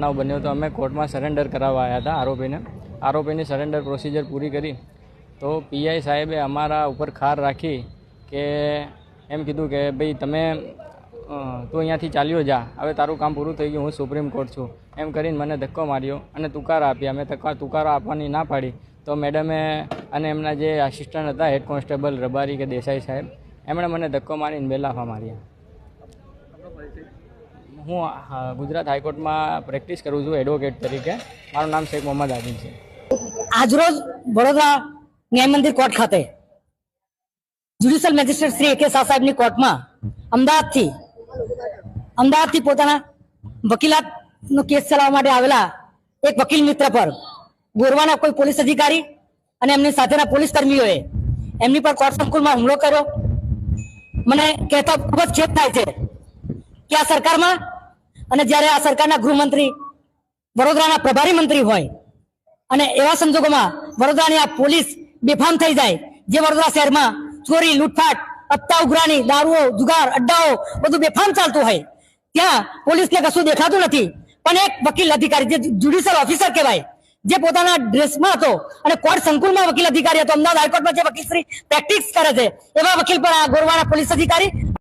બનાવ બન્યો તો અમે કોર્ટમાં સરેન્ડર કરાવવા આવ્યા હતા આરોપીને. આરોપીની સરેન્ડર પ્રોસિજર પૂરી કરી. તો પીઆઈ સાહેબે અમારા ઉપર ખાર રાખી કે એમ કીધું કે ભાઈ તમે તું અહીંયાથી ચાલ્યો જા. હવે તારું કામ પૂરું થઈ ગયું, હું સુપ્રીમ કોર્ટ છું. એમ કરીને મને ધક્કો માર્યો અને તુકાર આપ્યા. મેં તકા તુકારો આપવાની ના પાડી. તો મેડમે અને એમના જે આસિસ્ટન્ટ હતા હેડ કોન્સ્ટેબલ રબારી કે દેસાઈ સાહેબ, એમણે મને ધક્કો મારીને બેલાફા માર્યા. હું ગુજરાત હાઈકોર્ટમાં પ્રેક્ટિસ કરું છું એડવોકેટ તરીકે. મારું નામ શેખ મોહમ્મદ આદિલ છે. આજરોજ વડોદરા ન્યાય મંદિર કોર્ટ ખાતે જ્યુડિશિયલ મેજિસ્ટ્રેટ શ્રી કે શાહ સાહેબની કોર્ટમાં અમદાવાદથી અમદાવાદથી પોતાના વકીલાતનો કેસ ચલાવવા માટે આવેલા એક વકીલ મિત્ર પર ગોરવાના કોઈ પોલીસ અધિકારી અને એમની સાથેના પોલીસ કર્મીઓએ એમની પર કોર્ટ સંકુલમાં હુમલો કર્યો. મને કહેતા ખૂબ જ ખેદ થાય છે કે આ સરકારમાં અને જ્યારે આ સરકારના ગૃહમંત્રી, વડોદરાના પ્રભારી મંત્રી હોય અને એવા સંજોગોમાં વડોદરાની આ પોલીસ બેફામ થઈ જાય, જે વડોદરા શહેરમાં ચોરી, લૂંટફાટ અત્તા ઉઘરાણી, દારૂઓ, જુગાર, અડ્ડાઓ બધું બેફામ ચાલતું હોય, ત્યાં પોલીસને કશું દેખાતું નથી. પણ એક વકીલ અધિકારી, જે જ્યુડિશિયલ ઓફિસર કહેવાય, જે પોતાના ડ્રેસમાં હતો અને કોર્ટ સંકુલમાં વકીલ અધિકારી હતો, અમદાવાદ હાઈકોર્ટમાં જે વકીલશ્રી પ્રેક્ટિસ કરે છે, એવા વકીલ પર આ ગોરવાના પોલીસ અધિકારી